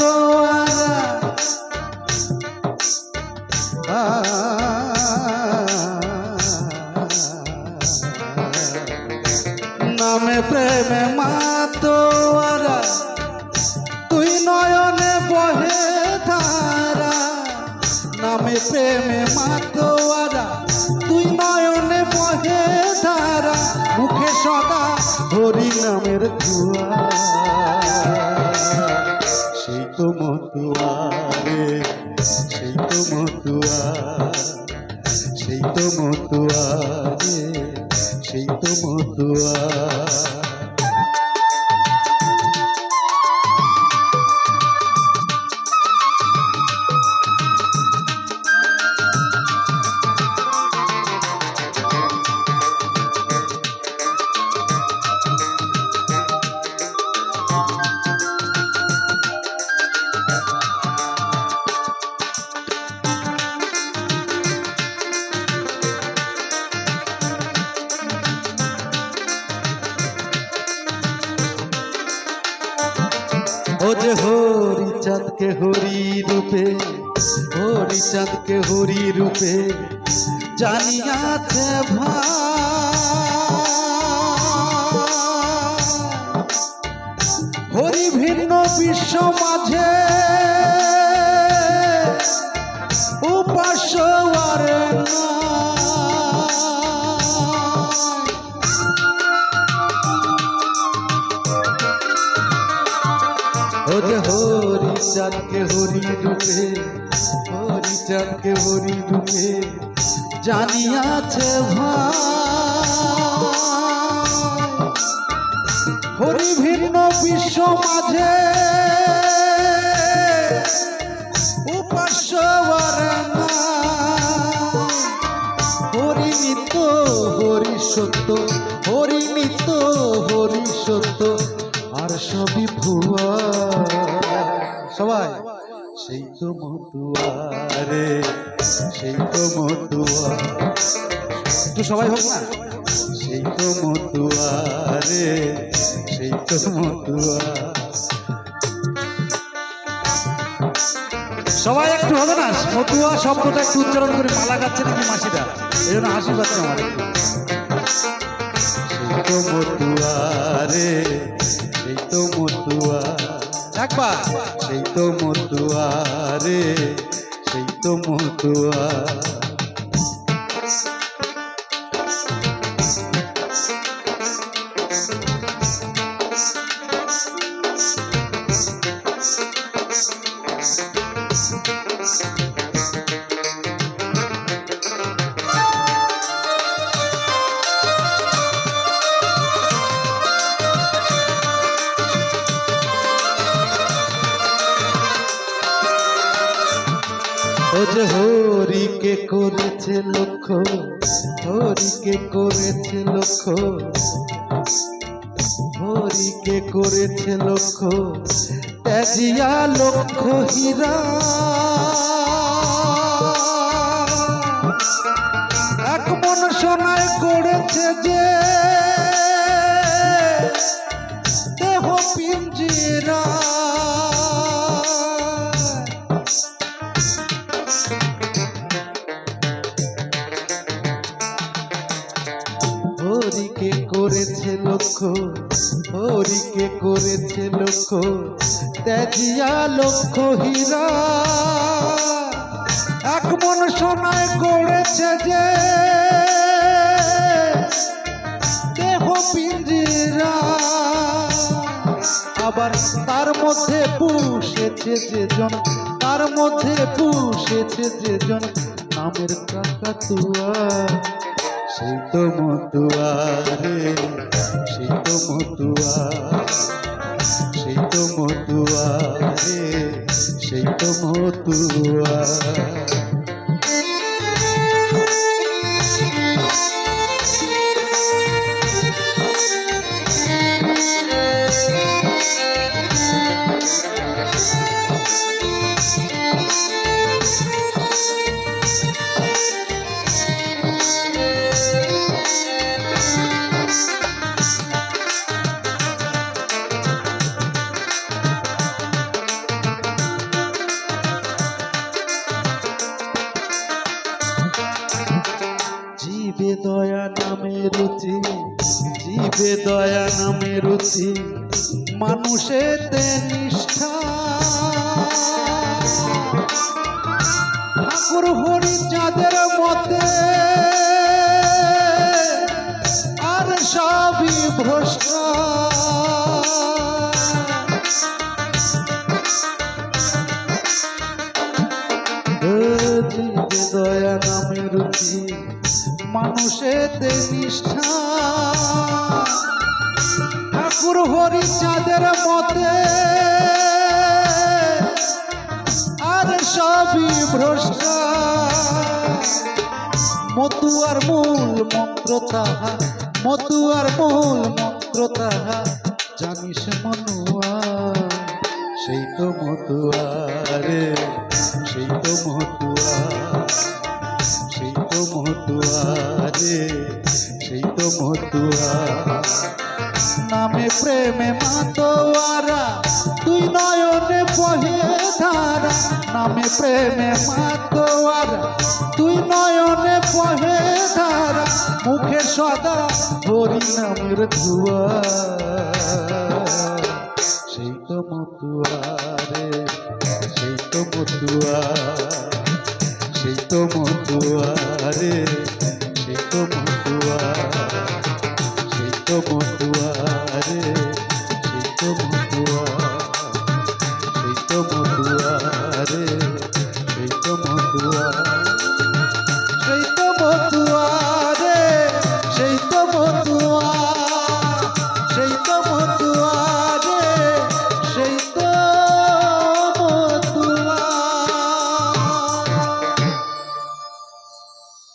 মাতোয়ারা নামের ধুয়া। সেই তো মতুয়া রে সেই তো মতুয়া। সেই তো মতুয়া সেই তো মতুয়া। যে হরি চাঁদকে হরি রূপে হরি চাঁদকে হরি রূপে জানিয়াছে ভাই। হরি ভিন্ন বিশ্ব মাঝে চাঁদকে হরি রূপে হরি চাঁদকে হরি রূপে জানিয়াছে ভাই। হরি ভিন্ন বিশ্ব মাঝে সবই ভুয়া। সবাই? সেই তো মতুয়া রে সেই তো মতুয়া। একটু সবাই হোক না। সেই তো মতুয়া রে সেই তো মতুয়া। সবাই একটু হবে না? মতুয়া শব্দটা একটু উচ্চারণ করে মালা গাচ্ছে নাকি মাসিরা? এই জন্য হাসি পাচ্ছে আমার। সেই তো মতুয়া রে সেই তো মতুয়া। একবার। সেই তো মতুয়া রে সেই তো মতুয়া। যে হরিকে করেছে লক্ষ্য হরিকে করেছে লক্ষ্য হরিকে করেছে লক্ষ্য লক্ষ্য হীরা। করেছে লক্ষ্য, হরিকে করেছে লক্ষ্য, ত্যাজিয়া লক্ষ্য হীরা। এক মন সোনায় করেছে যে, দেহ পিঞ্জিরা। আবার তার মধ্যে পুষেছে যে জন তার মধ্যে পুষেছে যে জন নামের কাকাতুয়া। সেই তো মতুয়া রে শীত মতুয়া সেই তো মতুয়া সেই তো মতুয়া রুচি, জীবে দয়া নামে রুচি, মানুষেতে নিষ্ঠা। ঠাকুর হরি চাঁদের মতে আর সবই ভ্রষ্ট। জীবে দয়া নামে রুচি মানুষেতে নিষ্ঠা। ঠাকুর হরি চাঁদের মতে আর সবই ভ্রষ্ট। মতুয়ার মূল মন্ত্র তাহা, মতুয়ার মূল মন্ত্র তাহা, জানিস মনুয়া, সেই তো মতুয়ারে সেই তো মতুয়া। মতুয়ারে সেই তো মতুয়া। নামে প্রেমে মাতোয়ারা, তুই নয়নে বহে ধারা। নামে প্রেমে মাতোয়ারা, তুই নয়নে বহে ধারা। মুখে সদা হরি নামের ধুয়া। সেই তো মতুয়া রে মতুয়া সেই তো মতুয়া রে।